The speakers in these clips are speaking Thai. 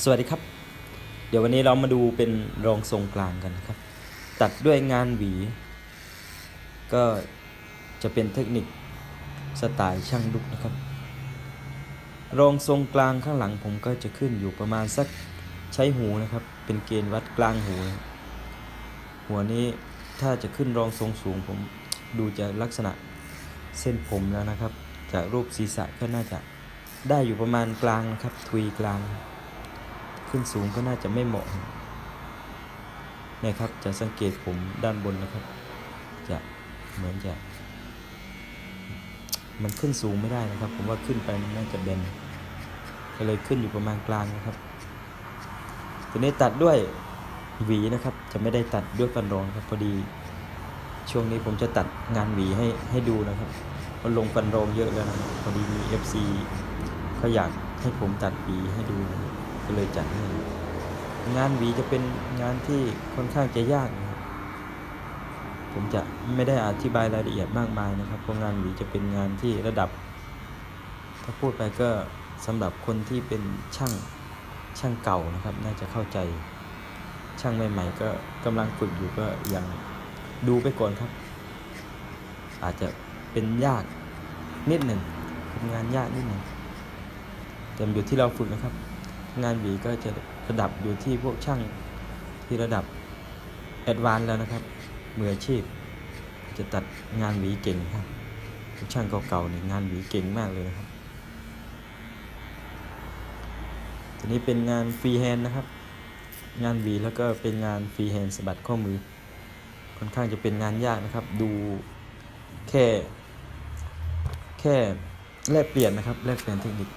สวัสดีครับ เดี๋ยววันนี้เรามาดูเป็นรองทรงกลางกันนะครับ ตัดด้วยงานหวี ก็จะเป็นเทคนิคสไตล์ช่างลุกนะครับ รองทรงกลางข้างหลังผมก็จะขึ้นอยู่ประมาณสักใช้หูนะครับ เป็นเกณฑ์วัดกลางหู หัวนี้ถ้าจะขึ้นรองทรงสูงผมดูจากลักษณะเส้นผมแล้วนะครับ จากรูปศีรษะก็น่าจะได้อยู่ประมาณกลางนะครับทุยกลาง ขึ้นสูงก็น่าจะไม่เหมาะนี่ยครับ จะสังเกตผมด้านบนนะครับ จะเหมือนจะมันขึ้นสูงไม่ได้นะครับ ผมว่าขึ้นไปมันน่าจะเบนก็เลยขึ้นอยู่ประมาณกลางนะครับทีนี้ตัดด้วยหวีนะครับ จะไม่ได้ตัดด้วยฟันรองครับพอดี ช่วงนี้ผมจะตัดงานหวีให้ให้ดูนะครับเพราะลงฟันรองเยอะแล้วนะพอดีมี FC เขาอยากให้ผมตัดหวีให้ดูนะครับ เลยจัดให้ งานหวีจะเป็นงานที่ค่อนข้างจะยากนะครับผมจะไม่ได้อธิบายรายละเอียดมากมายนะครับเพราะงานหวีจะเป็นงานที่ระดับ ถ้าพูดไปก็สำหรับคนที่เป็นช่างช่างเก่านะครับ น่าจะเข้าใจช่างใหม่ๆก็กำลังฝึกอยู่ก็ยังดูไปก่อนครับ อาจจะเป็นยากนิดหนึ่งงานยากนิดหนึ่งแต่มันอยู่ที่เราฝึกนะครับ งานหวีก็จะระดับอยู่ที่พวกช่างที่ระดับแอดวานแล้วนะครับมืออาชีพ จะตัดงานหวีเก่งครับช่างเก่าๆเนี่ยงานหวีเก่งมากเลยนะครับทีนี้เป็นงานฟรีแฮนด์นะครับ งานหวีแล้วก็เป็นงานฟรีแฮนด์สะบัดข้อมือ ค่อนข้างจะเป็นงานยากนะครับ ดูแค่ แค่แลกเปลี่ยนนะครับแลกเปลี่ยนเทคนิค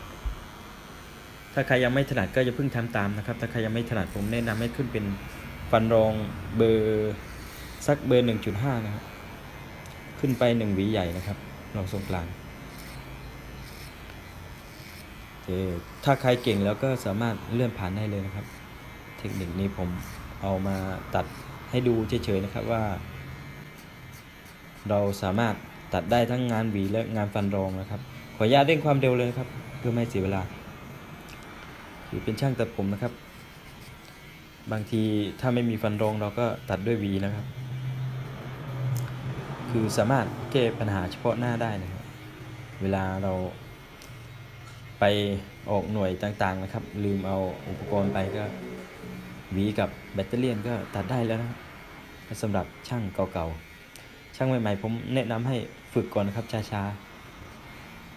ถ้าใครยังไม่ถนัดก็อย่าเพิ่งทำตามนะครับ ถ้าใครยังไม่ถนัดผมแนะนำให้ขึ้นเป็นฟันรองเบอร์สักเบอร์ 1.5 นะครับ ขึ้นไปหนึ่งหวีใหญ่นะครับรองทรงกลางโอเคถ้าใครเก่งแล้วก็สามารถเลื่อนผ่านได้เลยนะครับ เทคนิคนี้ผมเอามาตัดให้ดูเฉยๆนะครับว่า เราสามารถตัดได้ทั้งงานหวีและงานฟันรองนะครับ ขออนุญาตเร่งความเร็วเลยนะครับ เพื่อไม่เสียเวลาือเป็นช่างตัดผมนะครับ บางทีถ้าไม่มีฟันรองเราก็ตัดด้วยวีนะครับ คือสามารถแก้ปัญหาเฉพาะหน้าได้นะครับ เวลาเราไปออกหน่วยต่างๆนะครับ ลืมเอาอุปกรณ์ไปก็วีกับแบตเตอรี่ก็ตัดได้แล้วนะครับสำหรับช่างเก่าๆ ช่างใหม่ๆ ผมแนะนำให้ฝึกก่อนนะครับช้า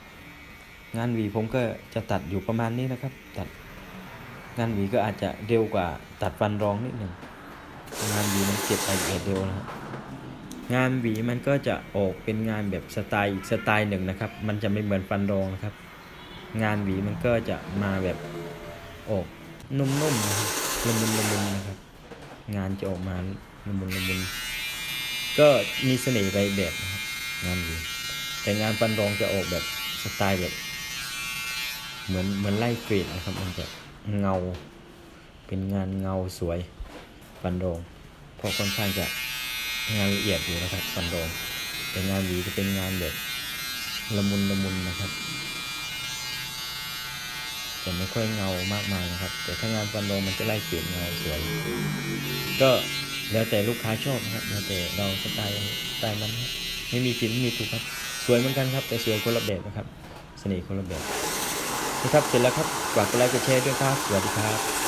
ๆ งานวีผมก็จะตัดอยู่ประมาณนี้นะครับ ตัด งานหวีก็อาจจะเร็วกว่าตัดฟันรองนิดหนึ่งงานหวีมันเก็บรายละเอียดเร็วนะครับงานหวีมันก็จะออกเป็นงานแบบสไตล์อีกสไตล์หนึ่งนะครับ มันจะไม่เหมือนฟันรองนะครับ งานหวีมันก็จะมาแบบออกนุ่มๆนะครับละมุนละมุนนะครับ งานจะออกมาละมุนละมุนก็มีเสน่ห์ไปแบบนะครับงานหวีแต่งานฟันรองจะออกแบบสไตล์แบบ เหมือนเหมือนไล่เกรดนะครับมันจะ เงา เป็นงานเงาสวยฟันโรงเพราะค่อนข้างจะงานละเอียดอยู่นะครับฟันโรงแต่งานหวีจะเป็นงานแบบละมุนละมุนนะครับจะไม่ค่อยเงามากมายนะครับ แต่ถ้างานฟันโรงมันจะไล่เกรดเงาสวย ก็แล้วแต่ลูกค้าชอบนะครับแล้วแต่เราสไตล์สไตล์มันครับไม่มีผิดไม่มีถูกครับ สวยเหมือนกันครับ แต่สวยคนละแบบนะครับ เสน่ห์คนละแบบ นะครับ เสร็จแล้วครับฝากกดไลค์กดแชร์ด้วยครับ สวัสดีครับ